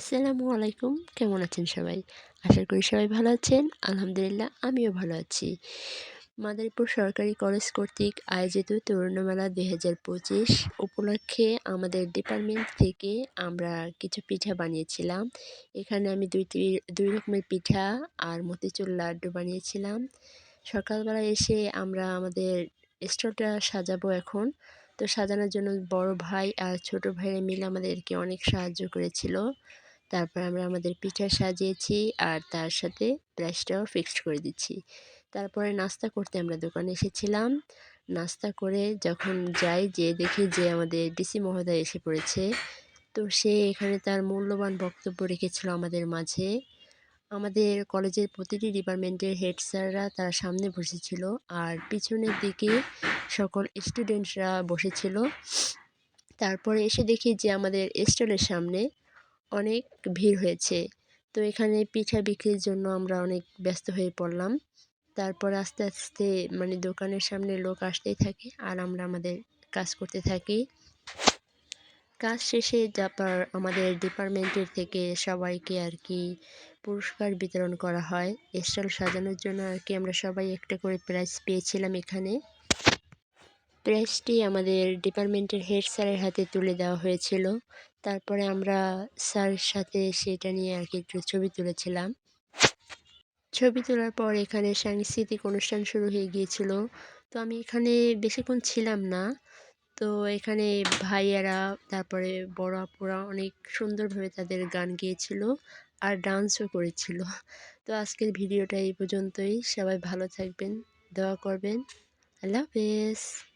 আসসালামু আলাইকুম। কেমন আছেন সবাই? আশা করি সবাই ভালো আছেন। আলহামদুলিল্লাহ, আমিও ভালো আছি। মাদারীপুর সরকারি কলেজ কর্তৃক আয়োজিত তরুণমেলা দুই হাজার পঁচিশ উপলক্ষে আমাদের ডিপার্টমেন্ট থেকে আমরা কিছু পিঠা বানিয়েছিলাম। এখানে আমি দুই দুই রকমের পিঠা আর মতিচুর লাড্ডু বানিয়েছিলাম। সকালবেলা এসে আমরা আমাদের স্টলটা সাজাবো এখন। তো সাজানোর জন্য বড় ভাই আর ছোট ভাইয়েরা মিলে আমাদেরকে অনেক সাহায্য করেছিল। তারপর আমরা আমাদের পিঠা সাজিয়েছি আর তার সাথে প্রাইসটাও ফিক্সড করে দিচ্ছি। তারপরে নাস্তা করতে আমরা দোকানে এসেছিলাম। নাস্তা করে যখন যাই যে দেখি যে আমাদের ডিসি মহোদয় এসে পড়েছে। তো সে এখানে তার মূল্যবান বক্তব্য রেখেছিল আমাদের মাঝে। আমাদের কলেজের প্রতিটি ডিপার্টমেন্টের হেড স্যাররা তারা সামনে বসেছিল আর পিছনের দিকে সকল স্টুডেন্টরা বসেছিল। তারপরে এসে দেখি যে আমাদের স্টলের সামনে অনেক ভিড় হয়েছে। তো এখানে পিঠা বিক্রির জন্য আমরা অনেক ব্যস্ত হয়ে পড়লাম। তারপর আস্তে আস্তে মানে দোকানের সামনে লোক আসতেই থাকে আর আমরা আমাদের কাজ করতে থাকি। কাজ শেষে তারপর আমাদের ডিপার্টমেন্টের থেকে সবাইকে আর কি পুরস্কার বিতরণ করা হয়। স্টল সাজানোর জন্য আর কি আমরা সবাই একটা করে প্রাইজ পেয়েছিলাম এখানে। প্রাইজটি আমাদের ডিপার্টমেন্টের হেড স্যারের হাতে তুলে দেওয়া হয়েছিল। তারপরে আমরা স্যারের সাথে সেটা নিয়ে আর কি একটু ছবি তুলেছিলাম। ছবি তোলার পর এখানে সাংস্কৃতিক অনুষ্ঠান শুরু হয়ে গিয়েছিল। তো আমি এখানে বেশিক্ষণ ছিলাম না। তো এখানে ভাইয়ারা, তারপরে বড় আপুরা অনেক সুন্দরভাবে তাদের গান গিয়েছিল আর ডান্সও করেছিল। তো আজকের ভিডিওটা এই পর্যন্তই। সবাই ভালো থাকবেন, দোয়া করবেন। আল্লাহ হাফেজ।